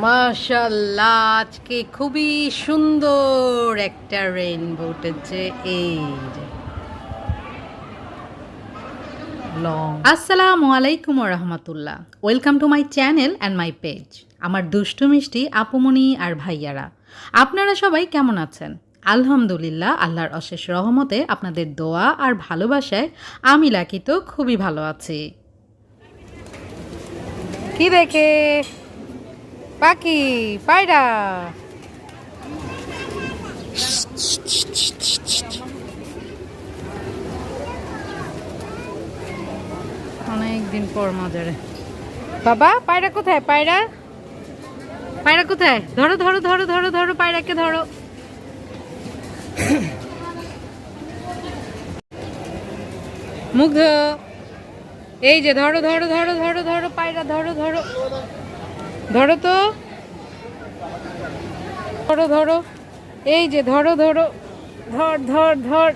মাশাল্লাহ আজকে খুবই সুন্দর একটা রেইনবো উঠেছে, এই আসসালামু আলাইকুম রহমতুল্লাহ। Welcome to my channel and my page আমার দুষ্টু মিষ্টি আপুমনি আর ভাইয়ারা। আপনারা সবাই কেমন আছেন? আলহামদুলিল্লাহ, আল্লাহর অশেষ রহমতে আপনাদের দোয়া আর ভালোবাসায় আমি লাকি তো খুবই ভালো আছি। কি দেখে? পাখি, পায়রা। অনেক দিন পর মাজারে। বাবা, পায়রা কোথায়? পায়রা? পায়রা কোথায়? ধরো ধরো ধরো ধরো ধরো, পায়রাকে ধরো। মুগ্ধ। এই যে ধরো ধরো ধরো ধরো ধরো, পায়রা, ধরো ধরো। ধরো তো। ধরো ধরো। এই যে ধরো ধরো। ধর ধর ধর।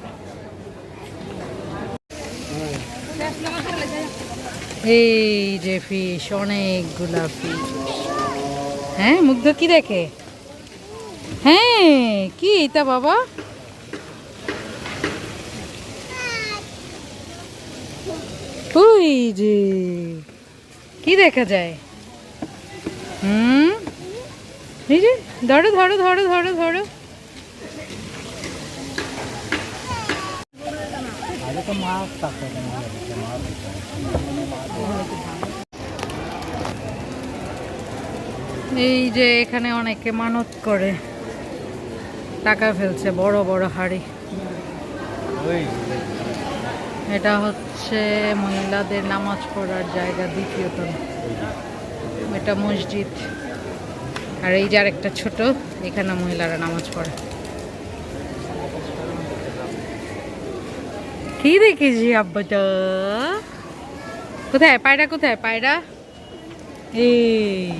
এই যে ফিশ অনেকগুলা ফিশ হ্যাঁ মুগ্ধ কি দেখে? হ্যাঁ কি এটা বাবা? ওই যে। কি দেখা যায়? ধরো ধরো ধরো ধরো ধরো। এই যে এখানে অনেকে মানত করে। টাকা ফেলছে, বড় বড় হাড়ি। এটা হচ্ছে মহিলাদের নামাজ পড়ার জায়গা দ্বিতীয়ত এটা মসজিদ। আর এই যার আরেকটা ছোট, এখানে মহিলারা নামাজ পড়ে। কি দেখেছি আব্বাটা? কোথায়? পায়রা কোথায়? পায়রা? এই।